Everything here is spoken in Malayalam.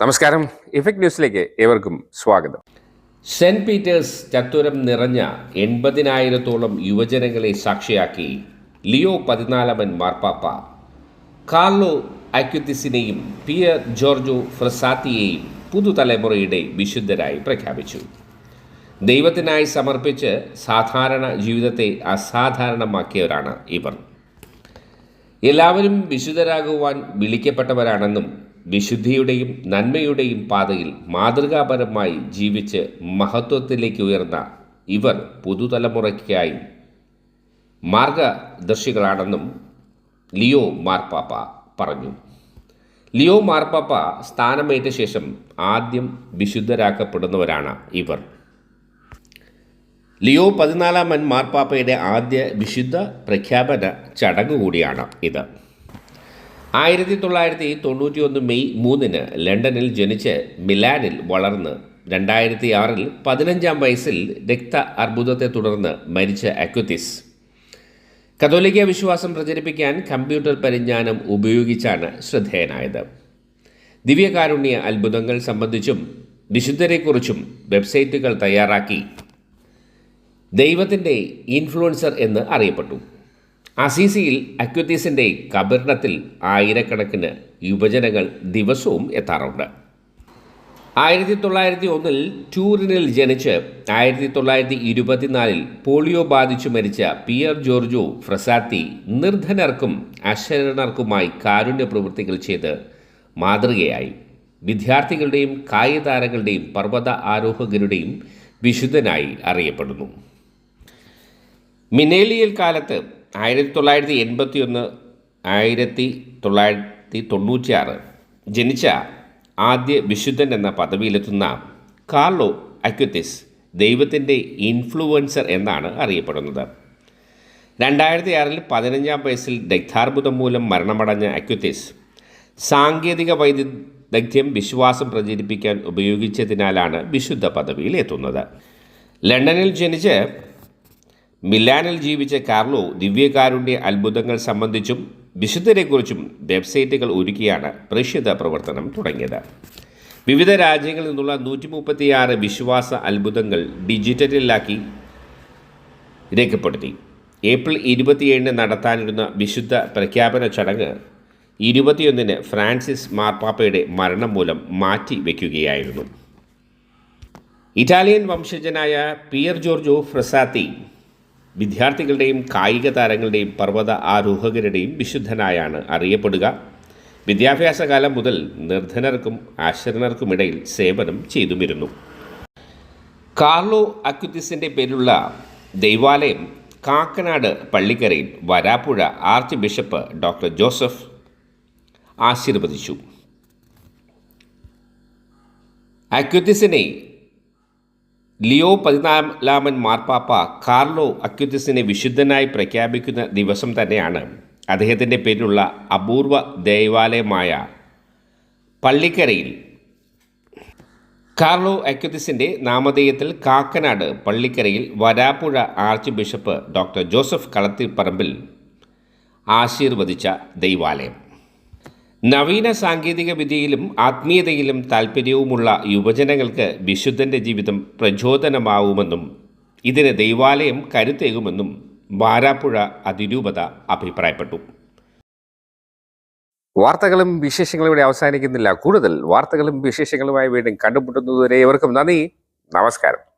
നമസ്കാരം. ഇഫക്ട് ന്യൂസിലേക്ക് ഏവർക്കും സ്വാഗതം. സെന്റ് പീറ്റേഴ്സ് ചത്തുരം നിറഞ്ഞ എൺപതിനായിരത്തോളം യുവജനങ്ങളെ സാക്ഷിയാക്കി ലിയോ പതിനാലാമൻ മാർപ്പാപ്പ. കാർലോ അക്യുത്തിസിനെയും പിയർ ജോർജോ ഫ്രസാത്തിയെയും പുതുതലമുറയുടെ വിശുദ്ധരായി പ്രഖ്യാപിച്ചു. ദൈവത്തിനായി സമർപ്പിച്ച് സാധാരണ ജീവിതത്തെ അസാധാരണമാക്കിയവരാണ് ഇവർ. എല്ലാവരും വിശുദ്ധരാകുവാൻ വിളിക്കപ്പെട്ടവരാണെന്നും വിശുദ്ധിയുടെയും നന്മയുടെയും പാതയിൽ മാതൃകാപരമായി ജീവിച്ച് മഹത്വത്തിലേക്ക് ഉയർന്ന ഇവർ പുതുതലമുറയ്ക്കായി മാർഗദർശികളാണെന്നും ലിയോ മാർപ്പാപ്പ പറഞ്ഞു. ലിയോ മാർപ്പാപ്പ സ്ഥാനമേറ്റ ശേഷം ആദ്യം വിശുദ്ധരാക്കപ്പെടുന്നവരാണ് ഇവർ. ലിയോ പതിനാലാമൻ മാർപ്പാപ്പയുടെ ആദ്യ വിശുദ്ധ പ്രഖ്യാപന ചടങ്ങ് കൂടിയാണ് ഇത്. ആയിരത്തി തൊള്ളായിരത്തി തൊണ്ണൂറ്റി ഒന്ന് മെയ് മൂന്നിന് ലണ്ടനിൽ ജനിച്ച് മിലാനിൽ വളർന്ന് രണ്ടായിരത്തി ആറിൽ പതിനഞ്ചാം വയസ്സിൽ രക്ത അർബുദത്തെ തുടർന്ന് മരിച്ച അക്വത്തിസ് കത്തോലിക്ക വിശ്വാസം പ്രചരിപ്പിക്കാൻ കമ്പ്യൂട്ടർ പരിജ്ഞാനം ഉപയോഗിച്ചാണ് ശ്രദ്ധേയനായത്. ദിവ്യകാരുണ്യ അത്ഭുതങ്ങൾ സംബന്ധിച്ചും വിശുദ്ധരെക്കുറിച്ചും വെബ്സൈറ്റുകൾ തയ്യാറാക്കി. ദൈവത്തിന്റെ ഇൻഫ്ലുവൻസർ എന്ന് അറിയപ്പെട്ടു. അസീസിയിൽ അക്വത്തീസിന്റെ കബറിടത്തിൽ ആയിരക്കണക്കിന് യുവജനങ്ങൾ ദിവസവും എത്താറുണ്ട്. ആയിരത്തി തൊള്ളായിരത്തി ഒന്നിൽ ടൂറിനിൽ ജനിച്ച് ആയിരത്തി തൊള്ളായിരത്തി ഇരുപത്തിനാലിൽ പോളിയോ ബാധിച്ചു മരിച്ച പിയർ ജോർജോ ഫ്രസാത്തി നിർധനർക്കും അശരണർക്കുമായി കാരുണ്യ പ്രവൃത്തികൾ ചെയ്ത് മാതൃകയായി. വിദ്യാർത്ഥികളുടെയും കായികതാരങ്ങളുടെയും പർവത ആരോഹകരുടെയും വിശുദ്ധനായി അറിയപ്പെടുന്നു. മിനേലിയൽ കാലത്ത് ആയിരത്തി തൊള്ളായിരത്തി എൺപത്തി ഒന്ന് ആയിരത്തി തൊള്ളായിരത്തി തൊണ്ണൂറ്റിയാറ് ജനിച്ച ആദ്യ വിശുദ്ധൻ എന്ന പദവിയിലെത്തുന്ന കാർലോ അക്യുത്തിസ് ദൈവത്തിന്റെ ഇൻഫ്ലുവൻസർ എന്നാണ് അറിയപ്പെടുന്നത്. രണ്ടായിരത്തി ആറിൽ പതിനഞ്ചാം വയസ്സിൽ ദഗ്ധാർബുദം മൂലം മരണമടഞ്ഞ അക്യുത്തിസ് സാങ്കേതിക വൈദഗ്ധ്യം വിശ്വാസം പ്രചരിപ്പിക്കാൻ ഉപയോഗിച്ചതിനാലാണ് വിശുദ്ധ പദവിയിൽ എത്തുന്നത് ലണ്ടനിൽ ജനിച്ച് മിലാനിൽ ജീവിച്ച കാർലോ ദിവ്യകാരുണ്യ അത്ഭുതങ്ങൾ സംബന്ധിച്ചും വിശുദ്ധരെക്കുറിച്ചും വെബ്സൈറ്റുകൾ ഒരുക്കിയാണ് പ്രേക്ഷിത പ്രവർത്തനം തുടങ്ങിയത്. വിവിധ രാജ്യങ്ങളിൽ നിന്നുള്ള നൂറ്റി മുപ്പത്തിയാറ് വിശ്വാസ അത്ഭുതങ്ങൾ ഡിജിറ്റലിലാക്കി രേഖപ്പെടുത്തി. ഏപ്രിൽ ഇരുപത്തിയേഴിന് നടത്താനിരുന്ന വിശുദ്ധ പ്രഖ്യാപന ചടങ്ങ് ഇരുപത്തിയൊന്നിന് ഫ്രാൻസിസ് മാർപ്പാപ്പയുടെ മരണം മൂലം മാറ്റി വയ്ക്കുകയായിരുന്നു ഇറ്റാലിയൻ വംശജനായ പിയർ ജോർജോ ഫ്രസാത്തി വിദ്യാർത്ഥികളുടെയും കായിക താരങ്ങളുടെയും പർവത ആരോഹകരുടെയും വിശുദ്ധനായാണ് അറിയപ്പെടുക. വിദ്യാഭ്യാസ കാലം മുതൽ നിർധനർക്കും ആശ്രണർക്കുമിടയിൽ സേവനം ചെയ്തുമിരുന്നു. കാർലോ അക്യുത്തിസിന്റെ പേരിലുള്ള ദൈവാലയം കാക്കനാട് പള്ളിക്കരയിൽ Varapuzha archbishop doctor Joseph ആശീർവദിച്ചു. അക്യുത്തിസിനെ ലിയോ പതിനാലാമൻ മാർപ്പാപ്പ കാർലോ അക്യുത്തിസിനെ വിശുദ്ധനായി പ്രഖ്യാപിക്കുന്ന ദിവസം തന്നെയാണ് അദ്ദേഹത്തിന്റെ പേരിലുള്ള അപൂർവ ദേവാലയമായ പള്ളിക്കരയിൽ. കാർലോ അക്യുത്തിസിന്റെ നാമധേയത്തിൽ Kakkanad പള്ളിക്കരയിൽ Varapuzha archbishop doctor Joseph Kalathiparambil ആശീർവദിച്ച ദൈവാലയം. നവീന സാങ്കേതിക വിദ്യയിലും ആത്മീയതയിലും താൽപ്പര്യവുമുള്ള യുവജനങ്ങൾക്ക് വിശുദ്ധന്റെ ജീവിതം പ്രചോദനമാവുമെന്നും ഇതിന് ദൈവാലയം കരുത്തേകുമെന്നും വാരാപ്പുഴ അതിരൂപത അഭിപ്രായപ്പെട്ടു. വാർത്തകളും വിശേഷങ്ങളും ഇവിടെ അവസാനിക്കുന്നില്ല. കൂടുതൽ വാർത്തകളും വിശേഷങ്ങളുമായി വീണ്ടും കണ്ടുമുട്ടുന്നതുവരെ ഇവർക്കും നന്ദി. നമസ്കാരം.